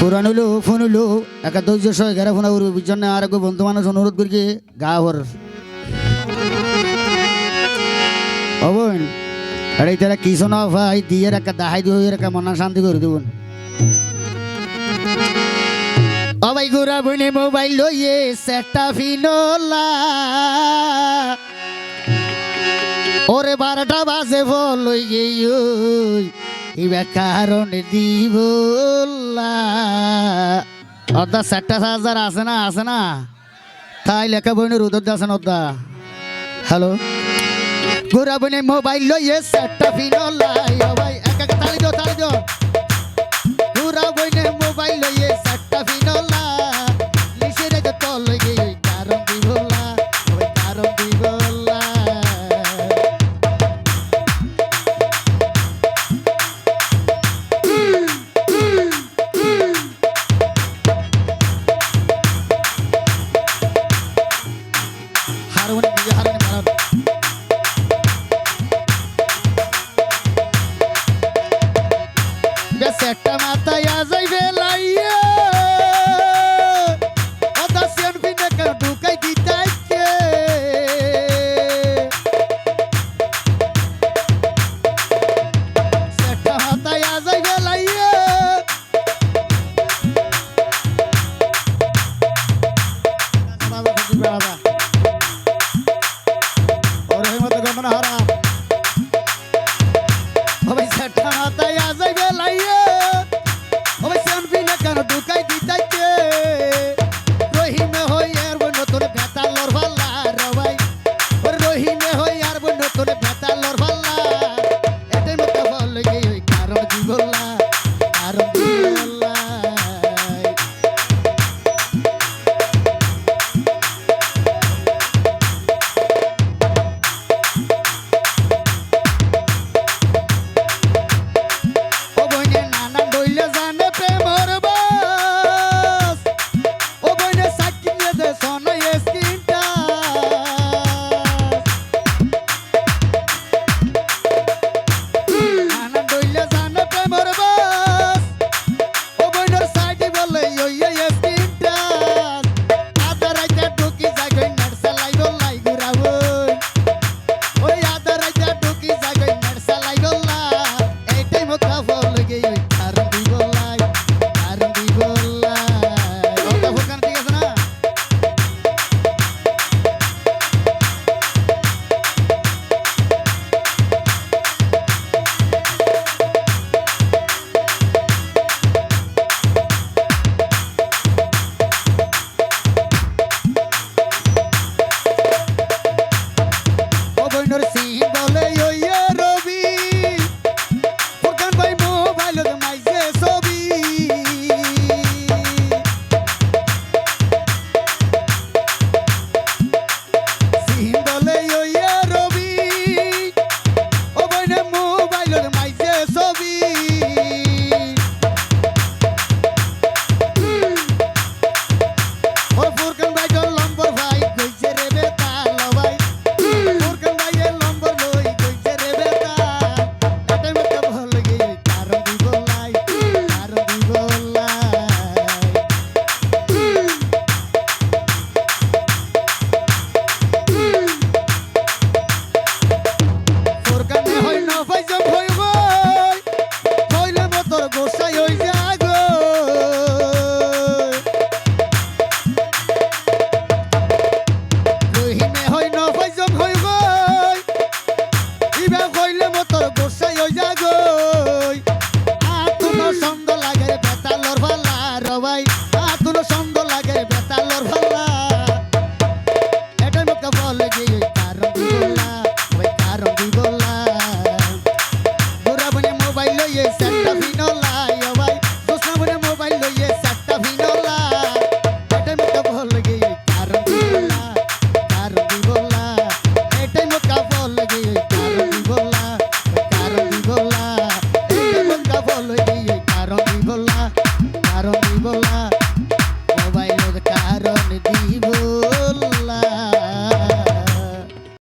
পুরান হইল ফোন হইল একা ধৈর্য সহ এগারো ফোন বুঝছেন না আর একবার বন্ধু মানুষ অনুরোধ করি গা হর অবন, আরে তারা কি শোনা ভাই দিয়ে একটা দাহাই দিয়ে একটা মনা শান্তি করে দেবন। ও ভাই গোরা বইনে মোবাইল লইয়ে সেটা ফিনোলা। ওরে বারোটা বাজে বল লই ইবা কারণে দিবলা অর্ধা সেটটা হাজার আছে না আছে না? তাই লেখা বইনের উদর আছে না অর্ধা হ্যালো? গোরা বইনে মোবাইল লইয়ে সেটটা ফিনোলা ভাই, এক এক তালি দিও তালি দিও। পুরা বইনে মোবাইল লইয়ে সাতটা ফিনলা Esse é camata e asa e velaia O da sendo vineca do caiqui taike Se é camata e asa e velaia और हिम्मत गमन हरा भाई सट्टा माता याद